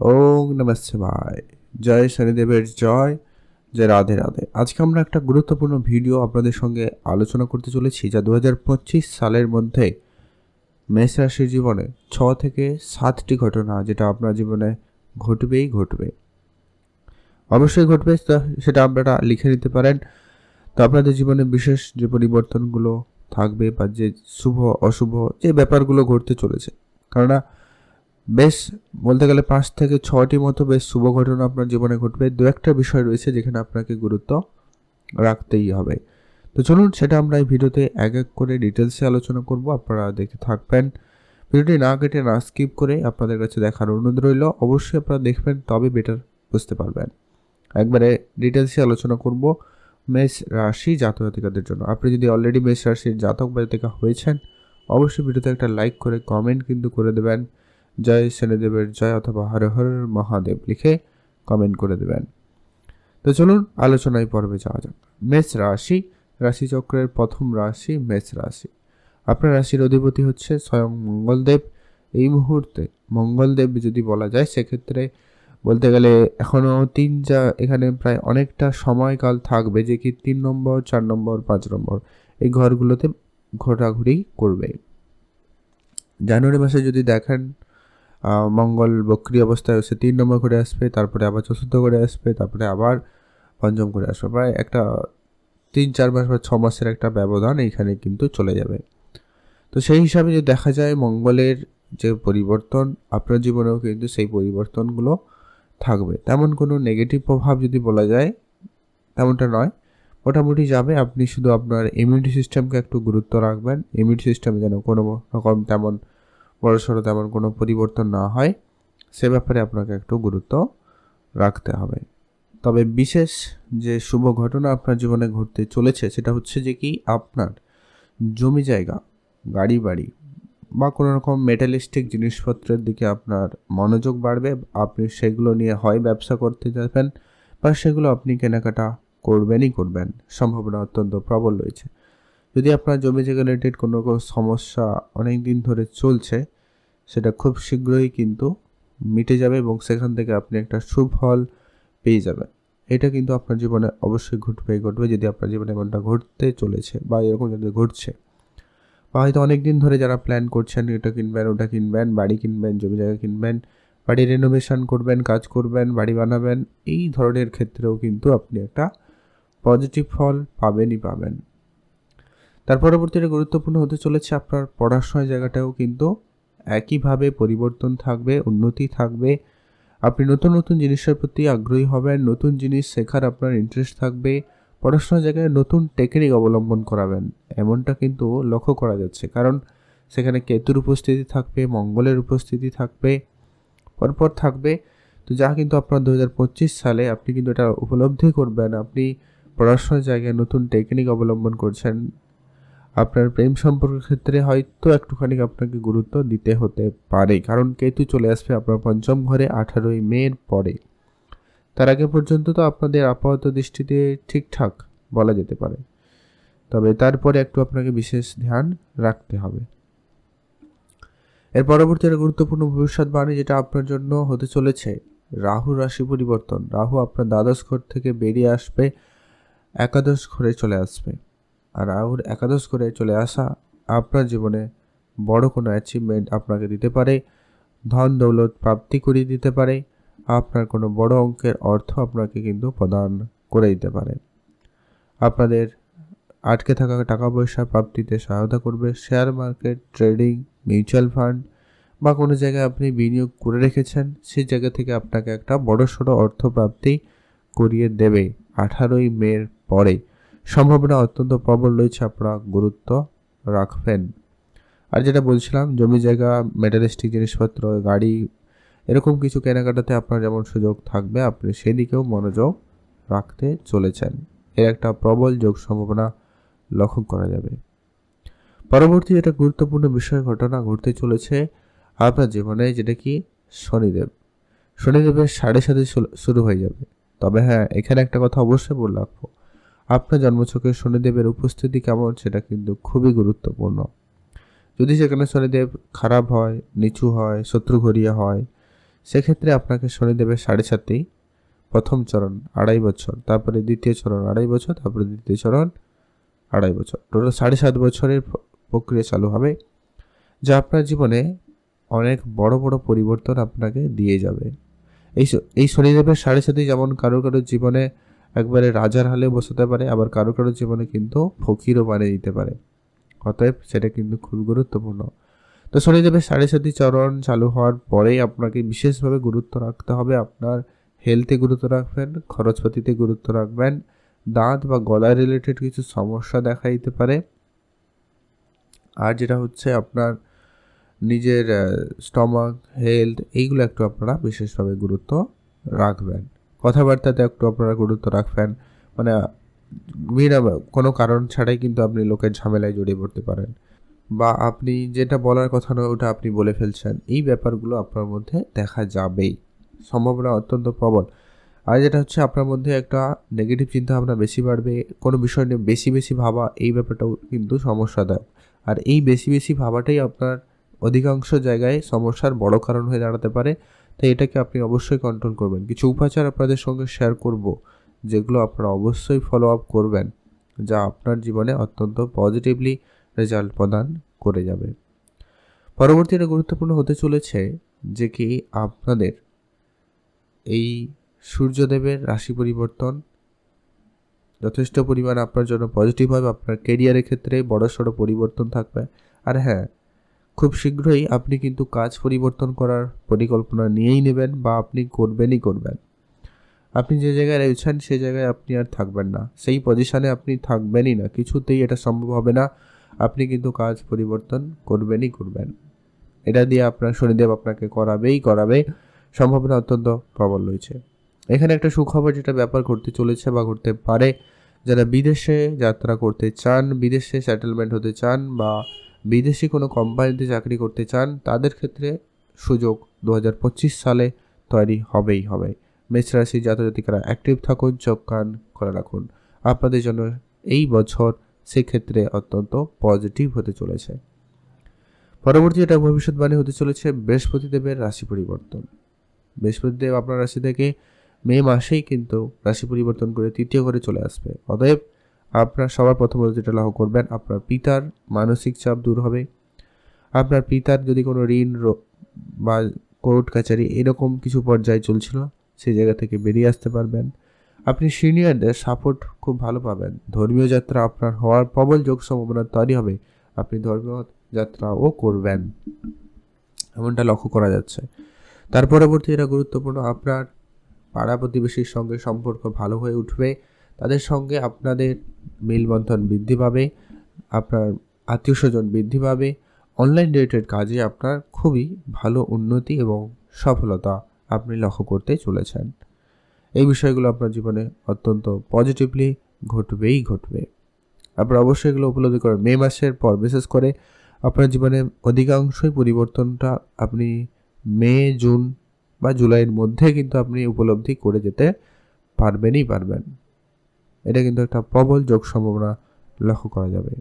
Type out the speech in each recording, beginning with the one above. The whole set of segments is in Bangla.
ওং নমস্তে ভাই জয় শনিদেবের জয় জয় রাধে রাধে। আজকে আমরা একটা গুরুত্বপূর্ণ ভিডিও আপনাদের সঙ্গে আলোচনা করতে চলেছি, যা দু হাজার পঁচিশ সালের মধ্যে মেষ রাশির জীবনে ছ থেকে সাতটি ঘটনা, যেটা আপনার জীবনে ঘটবেই ঘটবে। অবশ্যই ঘটবে সেটা আপনারা লিখে নিতে পারেন। তো আপনাদের জীবনে বিশেষ যে পরিবর্তনগুলো থাকবে বা যে শুভ, অশুভ, যে ব্যাপারগুলো ঘটতে চলেছে, কেননা বেশ, বলতে গেলে পাঁচ থেকে ছটি মতো বেশ শুভ ঘটনা আপনার জীবনে ঘটবে। দু একটা বিষয় রয়েছে যেখানে আপনাকে গুরুত্ব রাখতেই হবে। তো চলুন, সেটা আমরা এই ভিডিওতে এক এক করে ডিটেলসে আলোচনা করব। আপনারা দেখতে থাকবেন। ভিডিওটি না কেটে, না স্কিপ করে আপনাদের কাছে দেখার অনুরোধ রইল। অবশ্যই আপনারা দেখবেন তবে বেটার বুঝতে পারবেন। একবারে ডিটেলসে আলোচনা করব। মেষ রাশি জাতক জন্য। আপনি যদি অলরেডি মেষ রাশির জাতক বা জাতিকা হয়েছেন, অবশ্যই ভিডিওতে একটা লাইক করে কমেন্ট কিন্তু করে দেবেন। জয় শনিদেবের জয় অথবা হর হর মহাদেব লিখে কমেন্ট করে দেবেন। তো চলুন আলোচনায় পর্বে যাওয়া যাক। মেষ রাশি, রাশিচক্রের প্রথম রাশি মেষ রাশি। আপনার রাশির অধিপতি হচ্ছে স্বয়ং মঙ্গলদেব। এই মুহূর্তে মঙ্গলদেব যদি বলা যায়, সেক্ষেত্রে বলতে গেলে এখনও তিন যা, এখানে প্রায় অনেকটা সময়কাল থাকবে যে কি তিন নম্বর, চার নম্বর, পাঁচ নম্বর। এই ঘরগুলোতে ঘোরাঘুরি করবে। জানুয়ারি মাসে যদি দেখেন মঙ্গল বক্রি অবস্থায় সে তিন নম্বর করে আসবে, তারপরে আবার চতুর্থ করে আসবে, তারপরে আবার পঞ্চম করে আসবে। প্রায় একটা তিন, চার মাস বা ছ মাসের একটা ব্যবধান এইখানে কিন্তু চলে যাবে। তো সেই হিসাবে যদি দেখা যায় মঙ্গলের যে পরিবর্তন, আপনার জীবনেও কিন্তু সেই পরিবর্তনগুলো থাকবে। তেমন কোনো নেগেটিভ প্রভাব যদি বলা যায়, তেমনটা নয়। মোটামুটি যাবে, আপনি শুধু আপনার ইমিউনিটি সিস্টেমকে একটু গুরুত্ব রাখবেন। ইমিউনিটি সিস্টেমে যেন কোনো রকম তেমন বড়সড় তেমন কোনো পরিবর্তন না হয়। সে ব্যাপারে আপনাকে একটু গুরুত্ব রাখতে হবে। তবে বিশেষ যে শুভ ঘটনা আপনার জীবনে ঘটতে চলেছে, সেটা হচ্ছে যে কি আপনার জমি জায়গা গাড়ি বাড়ি বা কোনো রকম মেটালিস্টিক জিনিসপত্রের দিকে আপনার মনোযোগ বাড়বে। আপনি সেগুলো নিয়ে হয় ব্যবসা করতে যাবেন বা সেগুলো আপনি কেনাকাটা করবেনই করবেন। সম্ভাবনা অত্যন্ত প্রবল রয়েছে। যদি আপনার জমি জায়গা রিলেটেড কোনো সমস্যা অনেক দিন ধরে চলছে, সেটা খুব শীঘ্রই কিন্তু মিটে যাবে এবং সেখান থেকে আপনি একটা সুফল পেয়ে যাবেন। এটা কিন্তু আপনার জীবনে অবশ্যই ঘটবেই ঘটবে যদি আপনার জীবনে এমনটা ঘটতে চলেছে বা এরকম যদি ঘটছে। বা হয়তো অনেক দিন ধরে যারা প্ল্যান করছেন, এটা কিনবেন, ওটা কিনবেন, বাড়ি কিনবেন, জমি জায়গা কিনবেন, বাড়ি রেনোভেশন করবেন, কাজ করবেন, বাড়ি বানাবেন, এই ধরনের ক্ষেত্রেও কিন্তু আপনি একটা পজিটিভ ফল পাবেনই পাবেন। তার পরবর্তীতে গুরুত্বপূর্ণ হতে চলেছে আপনার পড়াশোনার জায়গাটাও কিন্তু একইভাবে পরিবর্তন থাকবে, উন্নতি থাকবে। আপনি নতুন নতুন জিনিসের প্রতি আগ্রহী হবেন, নতুন জিনিস শেখার আপনার ইন্টারেস্ট থাকবে। পড়াশোনার জায়গায় নতুন টেকনিক অবলম্বন করাবেন, এমনটা কিন্তু লক্ষ্য করা যাচ্ছে। কারণ সেখানে কেতুর উপস্থিতি থাকবে, মঙ্গলের উপস্থিতি থাকবে, পরপর থাকবে। তো যা কিন্তু আপনার দু হাজার পঁচিশ সালে আপনি কিন্তু এটা উপলব্ধি করবেন। আপনি পড়াশোনার জায়গায় নতুন টেকনিক অবলম্বন করছেন। আপনার প্রেম সম্পর্কের ক্ষেত্রে হয়তো একটুখানি আপনাকে গুরুত্ব দিতে হতে পারে। কারণ কেতু চলে আসবে আপনার পঞ্চম ঘরে আঠারোই মের পরে। তার আগে পর্যন্ত তো আপনাদের আপাতত দৃষ্টিতে ঠিকঠাক বলা যেতে পারে। তবে তারপরে একটু আপনাকে বিশেষ ধ্যান রাখতে হবে। এর পরবর্তী একটা গুরুত্বপূর্ণ ভবিষ্যৎবাণী যেটা আপনার জন্য হতে চলেছে, রাহু রাশি পরিবর্তন। রাহু আপনার দ্বাদশ ঘর থেকে বেরিয়ে আসবে, একাদশ ঘরে চলে আসবে। রাহুর একাদশ করে চলে আসা আপনার জীবনে বড় কোনো অ্যাচিভমেন্ট আপনাকে দিতে পারে, ধন দৌলত প্রাপ্তি করিয়ে দিতে পারে, আপনার কোনো বড় অঙ্কের অর্থ আপনাকে কিন্তু প্রদান করে দিতে পারে। আপনাদের আটকে থাকা টাকা পয়সা প্রাপ্তিতে সহায়তা করবে share market trading mutual fund বা কোনো জায়গায় আপনি বিনিয়োগ করে রেখেছেন, সেই জায়গা থেকে আপনাকে একটা বড় সড়ো অর্থ প্রাপ্তি করিয়ে দেবে আঠারোই মের পরে। সম্ভাবনা অত্যন্ত প্রবল রয়েছে আপনারা গুরুত্ব রাখবেন। আর যেটা বলছিলাম, জমি জায়গা মেটালিস্টিক জিনিসপত্র, গাড়ি, এরকম কিছু কেনাকাটাতে আপনার যেমন সুযোগ থাকবে, আপনি সেদিকেও মনোযোগ রাখতে চলেছেন। এর একটা প্রবল যোগ সম্ভাবনা লক্ষ্য করা যাবে। পরবর্তী যেটা গুরুত্বপূর্ণ বিষয় ঘটনা ঘটতে চলেছে আপনার জীবনে, যেটা কি? শনিদেব। শনিদেবের সাড়ে সাথে শুরু হয়ে যাবে। তবে হ্যাঁ এখানে একটা কথা অবশ্যই বলে রাখব। আপনার জন্মছকে শনিদেবের উপস্থিতি কেমন সেটা কিন্তু খুবই গুরুত্বপূর্ণ। যদি সেখানে শনিদেব খারাপ হয়, নিচু হয়, শত্রুঘরিয়া হয়, সেক্ষেত্রে আপনাকে শনিদেবের সাড়ে সাতেই, প্রথম চরণ আড়াই বছর, তারপরে দ্বিতীয় চরণ আড়াই বছর, তারপরে দ্বিতীয় চরণ আড়াই বছর। টোটাল সাড়ে সাত বছরের প্রক্রিয়া চালু হবে, যা আপনার জীবনে অনেক বড় বড় পরিবর্তন আপনাকে দিয়ে যাবে। এই এই শনিদেবের সাড়ে সাথে যেমন কারও কারও জীবনে একবারে রাজার হালে বসাতে পারে, আবার কারও কারও জীবনে কিন্তু ফকিরও বানিয়ে দিতে পারে। অতএব সেটা কিন্তু খুব গুরুত্বপূর্ণ। তো শনিদেবের সাড়ে সাতি চরণ চালু হওয়ার পরেই আপনাকে বিশেষভাবে গুরুত্ব রাখতে হবে। আপনার হেলথে গুরুত্ব রাখবেন, খরচপাতিতে গুরুত্ব রাখবেন, দাঁত বা গলা রিলেটেড কিছু সমস্যা দেখা দিতে পারে। আর যেটা হচ্ছে আপনার নিজের স্টমাক হেলথ এইগুলো একটু আপনারা বিশেষভাবে গুরুত্ব রাখবেন। কথাবার্তাতে একটু আপনারা গুরুত্ব রাখবেন। মানে বিনা কোনো কারণ ছাড়াই কিন্তু আপনি লোকের ঝামেলায় জড়িয়ে পড়তে পারেন। বা আপনি যেটা বলার কথা নয়, ওটা আপনি বলে ফেলছেন, এই ব্যাপারগুলো আপনার মধ্যে দেখা যাবেই। সম্ভাবনা অত্যন্ত প্রবল। আর যেটা হচ্ছে, আপনার মধ্যে একটা নেগেটিভ চিন্তা ভাবনা বেশি বাড়বে, কোনো বিষয় নিয়ে বেশি বেশি ভাবা, এই ব্যাপারটাও কিন্তু সমস্যা দেয় আর এই বেশি বেশি ভাবাটাই আপনার অধিকাংশ জায়গায় সমস্যার বড় কারণ হয়ে দাঁড়াতে পারে। তাই এটাকে আপনি অবশ্যই কন্ট্রোল করবেন। কিছু উপাচার আপনাদের সঙ্গে শেয়ার করব, যেগুলো আপনারা অবশ্যই ফলো আপ করবেন, যা আপনার জীবনে অত্যন্ত পজিটিভলি রেজাল্ট প্রদান করে যাবে। পরবর্তীতে গুরুত্বপূর্ণ হতে চলেছে যে কি আপনাদের এই সূর্যদেবের রাশি পরিবর্তন যথেষ্ট পরিমাণ আপনার জন্য পজিটিভ হবে, আপনার কেরিয়ারের ক্ষেত্রে বড়সড় পরিবর্তন থাকবে। আর হ্যাঁ খুব শীঘ্রই আপনি কিন্তু কাজ পরিবর্তন করার পরিকল্পনা নিয়েই নেবেন বা আপনি করবেনই করবেন। আপনি যে জায়গায় রয়েছেন সেই জায়গায় আপনি আর থাকবেন না। সেই পজিশনে আপনি থাকবেনই না। কিছুতেই এটা সম্ভব হবে না। আপনি কিন্তু কাজ পরিবর্তন করবেনই করবেন। এটা দিয়ে আপনার শনিদেব আপনাকে করাবেই করাবে। সম্ভাবনা অত্যন্ত প্রবল রয়েছে। এখানে একটা সুখবর যেটা ব্যাপার ঘটতে চলেছে বা ঘটতে পারে, যারা বিদেশে যাত্রা করতে চান, বিদেশে সেটেলমেন্ট হতে চান বা বিদেশি কোনো কোম্পানিতে চাকরি করতে চান, তাদের ক্ষেত্রে সুযোগ দু হাজার পঁচিশ সালে তৈরি হবেই হবে। মেষ রাশি জাতজাতিকারা অ্যাক্টিভ থাকুন, চোখ কান খোলা রাখুন। আপনাদের জন্য এই বছর সেক্ষেত্রে অত্যন্ত পজিটিভ হতে চলেছে। পরবর্তী এটা ভবিষ্যৎবাণী হতে চলেছে, বৃহস্পতিদেবের রাশি পরিবর্তন। বৃহস্পতিদেব আপনার রাশি থেকে মে মাসেই কিন্তু রাশি পরিবর্তন করে তৃতীয় ঘরে চলে আসবে। অতএব আপনার সবার প্রথমত যেটা লক্ষ্য করবেন, আপনার পিতার মানসিক চাপ দূর হবে। আপনার পিতার যদি কোনো ঋণ বা কোর্ট কাছারি এরকম কিছু পর্যায়ে চলছিল সেই জায়গা থেকে বেরিয়ে আসতে পারবেন। আপনি সিনিয়রদের সাপোর্ট খুব ভালো পাবেন। ধর্মীয় যাত্রা আপনার হওয়ার প্রবল যোগ সম্ভাবনা তৈরি হবে। আপনি ধর্মীয় যাত্রাও করবেন। এমনটা লক্ষ্য করা যাচ্ছে। তার পরবর্তী এটা গুরুত্বপূর্ণ, আপনার পাড়া প্রতিবেশীর সঙ্গে সম্পর্ক ভালো হয়ে উঠবে। তাদের সঙ্গে আপনাদের মেলবন্ধন বৃদ্ধি পাবে, আপনার আত্মীয় স্বজন বৃদ্ধি পাবে। অনলাইন রিলেটেড কাজে আপনার খুবই ভালো উন্নতি এবং সফলতা আপনি লক্ষ্য করতে চলেছেন। এই বিষয়গুলো আপনার জীবনে অত্যন্ত পজিটিভলি ঘটবেই ঘটবে। আপনার অবশ্যই এগুলো উপলব্ধি করেন। মে মাসের পর, বিশেষ করে আপনার জীবনে অধিকাংশই পরিবর্তনটা আপনি মে, জুন বা জুলাইয়ের মধ্যে কিন্তু আপনি উপলব্ধি করে যেতে পারবেনই পারবেন। এটা কিন্তু একটা প্রবল যোগ সম্ভাবনা লক্ষ্য করা যাবে।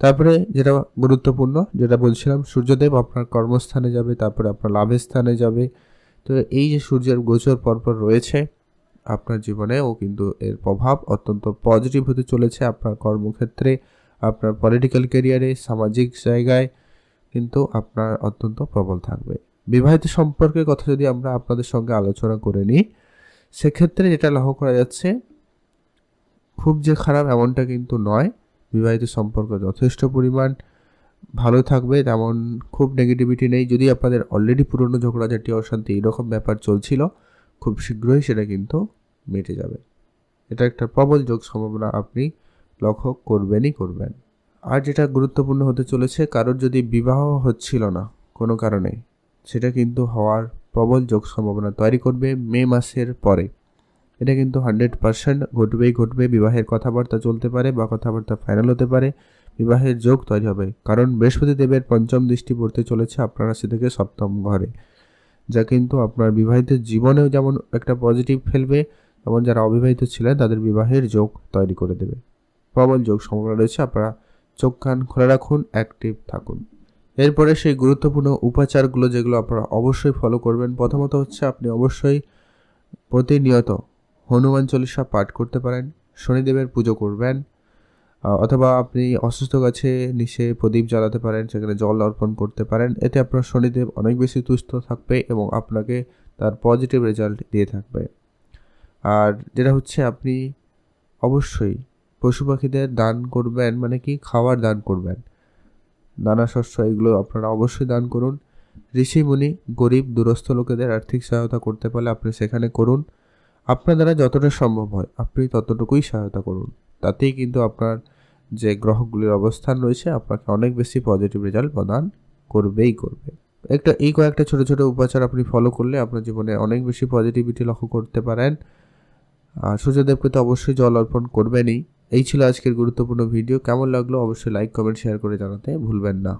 তারপরে যেটা গুরুত্বপূর্ণ, যেটা বলছিলাম, সূর্যদেব আপনার কর্মস্থানে যাবে, তারপরে আপনার লাভের স্থানে যাবে। তো এই যে সূর্যের গোচর পরপর রয়েছে, আপনার জীবনেও কিন্তু এর প্রভাব অত্যন্ত পজিটিভ হতে চলেছে আপনার কর্মক্ষেত্রে, আপনার পলিটিক্যাল ক্যারিয়ারে সামাজিক জায়গায় কিন্তু আপনার অত্যন্ত প্রবল থাকবে। বিবাহিত সম্পর্কের কথা যদি আমরা আপনাদের সঙ্গে আলোচনা করে নিই, সেক্ষেত্রে যেটা লক্ষ্য করা যাচ্ছে খুব যে খারাপ এমনটা কিন্তু নয়। বিবাহিত সম্পর্ক যথেষ্ট পরিমাণ ভালো থাকবে, তেমন খুব নেগেটিভিটি নেই। যদি আপনাদের অলরেডি পুরনো ঝগড়াঝাটি, অশান্তি এরকম ব্যাপার চলছিল, খুব শীঘ্রই সেটা কিন্তু মেটে যাবে। এটা একটা প্রবল যোগ সম্ভাবনা আপনি লক্ষ্য করবেনই করবেন। আর যেটা গুরুত্বপূর্ণ হতে চলেছে, কারোর যদি বিবাহ হচ্ছিল না কোনো কারণে, সেটা কিন্তু হওয়ার প্রবল যোগ সম্ভাবনা তৈরি করবে মে মাসের পরে। এটা কিন্তু হান্ড্রেড পার্সেন্ট ঘটবেই ঘটবে, বিবাহের কথাবার্তা চলতে পারে বা কথাবার্তা ফাইনাল হতে পারে, বিবাহের যোগ তৈরি হবে। কারণ বৃহস্পতি দেবের পঞ্চম দৃষ্টি পড়তে চলেছে আপনার রাশি থেকে সপ্তম ঘরে, যা কিন্তু আপনার বিবাহিত জীবনেও যেমন একটা পজিটিভ ফেলবে, তেমন যারা অবিবাহিত ছিলেন তাদের বিবাহের যোগ তৈরি করে দেবে। প্রবল যোগ সম্ভাবনা রয়েছে আপনারা চোখ কান খোলা রাখুন অ্যাক্টিভ থাকুন। এরপরে সেই গুরুত্বপূর্ণ উপাচারগুলো যেগুলো আপনারা অবশ্যই ফলো করবেন, প্রথমত হচ্ছে আপনি অবশ্যই প্রতিনিয়ত হনুমান চল্লিশা পাঠ করতে পারেন, শনিদেবের পুজো করবেন অথবা আপনি অসুস্থ গাছে নিচে প্রদীপ জ্বালাতে পারেন, সেখানে জল অর্পণ করতে পারেন, এতে আপনার শনিদেব অনেক বেশি তুষ্ট থাকবে এবং আপনাকে তার পজিটিভ রেজাল্ট দিয়ে থাকবে। আর যেটা হচ্ছে আপনি অবশ্যই পশু পাখিদের দান করবেন মানে কি খাবার দান করবেন। নানা শস্য এগুলো আপনারা অবশ্যই দান করুন। ঋষিমুনি গরিব দুরস্থ লোকেদের আর্থিক সহায়তা করতে পারলে আপনি সেখানে করুন। আপনার দ্বারা যতটা সম্ভব হয়, আপনি ততটুকুই সহায়তা করুন। তাতেই কিন্তু আপনার যে গ্রহগুলির অবস্থান রয়েছে, আপনাকে অনেক বেশি পজিটিভ রেজাল্ট প্রদান করবেই করবে। একটা, এই কয়েকটা ছোট ছোট উপাচার আপনি ফলো করলে আপনার জীবনে অনেক বেশি পজিটিভিটি লক্ষ্য করতে পারেন। আর সূর্যদেবকে তো অবশ্যই জল অর্পণ করবেনই। এই ছিল আজকের গুরুত্বপূর্ণ ভিডিও কেমন লাগল অবশ্যই লাইক কমেন্ট শেয়ার করে জানাতে ভুলবেন না।